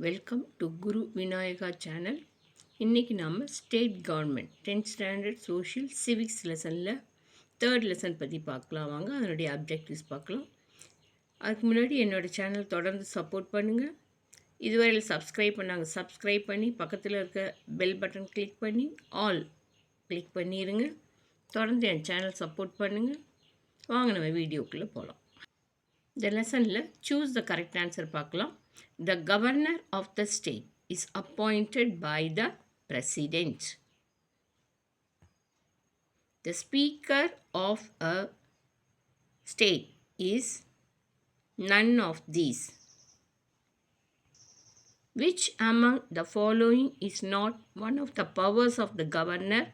Welcome to Guru Vinayaka channel இன்றைக்கி நாம் state government tenth standard social civics லெசனில் third lesson பற்றி பார்க்கலாம் வாங்க. அதனுடைய அப்ஜெக்டிவ்ஸ் பார்க்கலாம். அதுக்கு முன்னாடி என்னோடய சேனல் தொடர்ந்து சப்போர்ட் பண்ணுங்கள் இதுவரையில் சப்ஸ்கிரைப் பண்ணாங்க சப்ஸ்கிரைப் பண்ணி பக்கத்தில் இருக்க பெல் பட்டன் கிளிக் பண்ணி ஆல் கிளிக் பண்ணிடுங்க தொடர்ந்து என் சேனல் சப்போர்ட் பண்ணுங்கள் வாங்க நம்ம வீடியோக்குள்ளே போகலாம் இந்த லெசனில் சூஸ் த கரெக்ட் ஆன்சர் பார்க்கலாம் The governor of the state is appointed by the president. The speaker of a state is none of these. Which among the following is not one of the powers of the governor?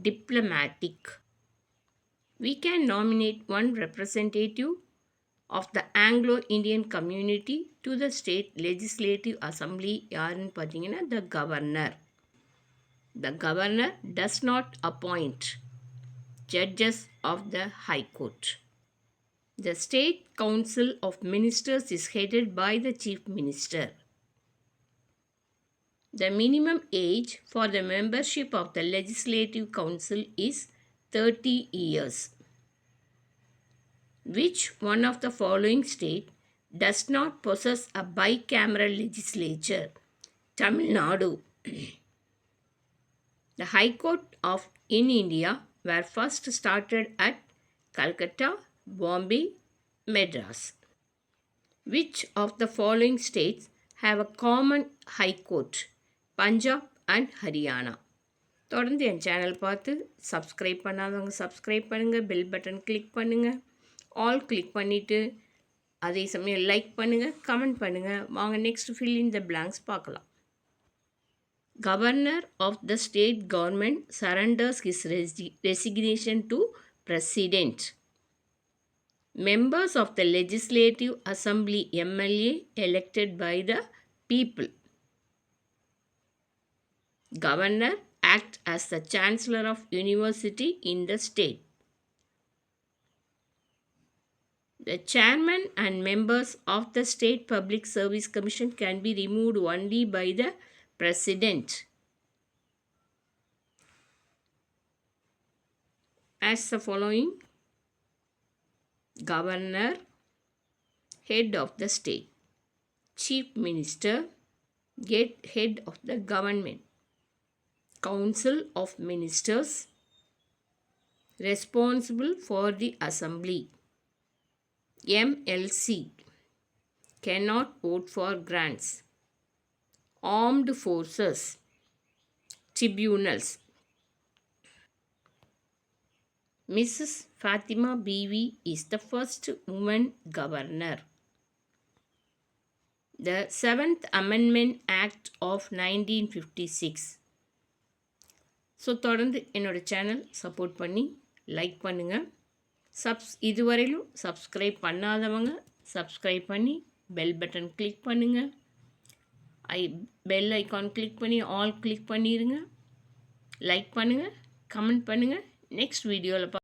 Diplomatic. We can nominate one representative of the Anglo Indian community to the state legislative assembly யாருன்னு பார்த்தீங்கன்னா the governor. The governor does not appoint judges of the High Court. The State Council of Ministers is headed by the Chief Minister. The minimum age for the membership of the Legislative Council is 30 years. Which one of the following state does not possess a bicameral legislature? Tamil Nadu. the High Court of in India were first started at Calcutta, Bombay, Madras. Which of the following states have a common High Court? Punjab and Haryana. தொடர்ந்து என் channel பார்த்து subscribe பண்ணாதவங்க subscribe பண்ணுங்கள் bell button click பண்ணுங்கள் all click பண்ணிவிட்டு அதே சமயம் like பண்ணுங்கள் கமெண்ட் பண்ணுங்கள் வாங்க next fill in the blanks பார்க்கலாம். Governor of the state government surrenders his ரெசி resignation to president members of the legislative assembly mla elected by the people. Governor act as the chancellor of university in the state. The chairman and members of the State Public Service Commission can be removed only by the President. As the following Governor, Head of the State, Chief Minister, Head of the Government, Council of Ministers, responsible for the Assembly. MLC cannot vote for grants. Armed forces, tribunals. Mrs. Fatima Bibi is the first woman governor. The Seventh Amendment Act of 1956. So தொடர்ந்து என்னோடய channel support பண்ணி like பண்ணுங்கள் சப்ஸ் இதுவரையிலும் subscribe பண்ணாதவங்க subscribe பண்ணி bell button click பண்ணுங்கள் ஐ பெல் ஐக்கான் கிளிக் பண்ணி ஆல் கிளிக் பண்ணிடுங்க லைக் பண்ணுங்கள் கமெண்ட் பண்ணுங்கள் நெக்ஸ்ட் வீடியோவில் பா